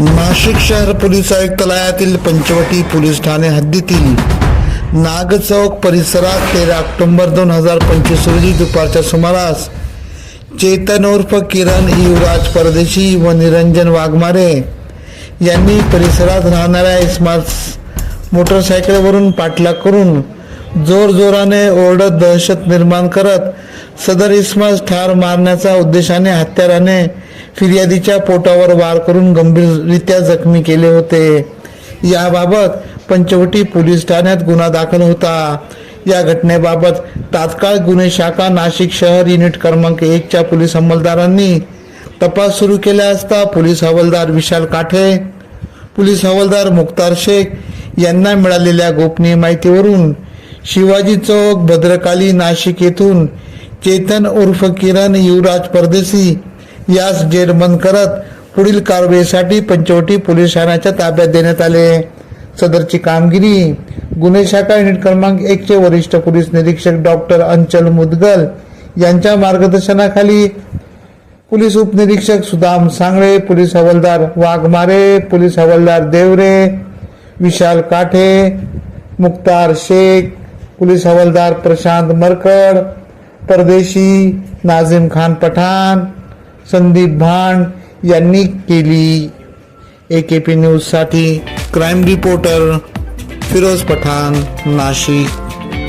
नाशिक शहर पोलीस आयुक्तालयातील पंचवटी पोलीस ठाणे हद्दीतील नागचौक परिसरात तेरा ऑक्टोंबर दोन हजार पंचवीस रोजी दुपारच्या सुमारास चेतन उर्फ किरण युवराज परदेशी व निरंजन वाघमारे यांनी परिसरात राहणाऱ्या इस्मार्ट मोटरसायकलवरून पाठलाग करून जोरजोराने ओरडत दहशत निर्माण करत सदर इस्मास ठार मारण्याच्या उद्देशाने हत्याराने फिर्यादीच्या पोटावर वार करून गंभीररित्या जखमी केले होते. याबाबत पंचवटी पोलीस ठाण्यात गुन्हा दाखल होता. या घटनेबाबत तात्काळ गुन्हे शाखा नाशिक शहर युनिट क्रमांक एकच्या पोलीस अंमलदारांनी तपास सुरू केला असता पोलीस हवालदार विशाल काठे पोलीस हवालदार मुक्तार शेख यांना मिळालेल्या गोपनीय माहितीवरून शिवाजी चौक भद्रकाली नाशिक येथून चेतन उर्फ किरण युवराज परदेशी यास जेरबंद करत पुढील कारवाईसाठी पंचवटी पोलीस ठाण्याच्या ताब्यात देण्यात आले. सदरची कामगिरी गुन्हे शाखा युनिट क्रमांक एकचे वरिष्ठ पोलीस निरीक्षक डॉक्टर अंचल मुदगल यांच्या मार्गदर्शनाखाली पोलीस उपनिरीक्षक सुदाम सांगळे पोलीस हवालदार वाघमारे पोलीस हवालदार देवरे विशाल काठे मुक्तार शेख पोलीस हवालदार प्रशांत मरकड परदेशी नाझिम खान पठाण संदीप भांड यांनी केली. ए के पी न्यूजसाठी क्राईम रिपोर्टर फिरोज पठाण नाशिक.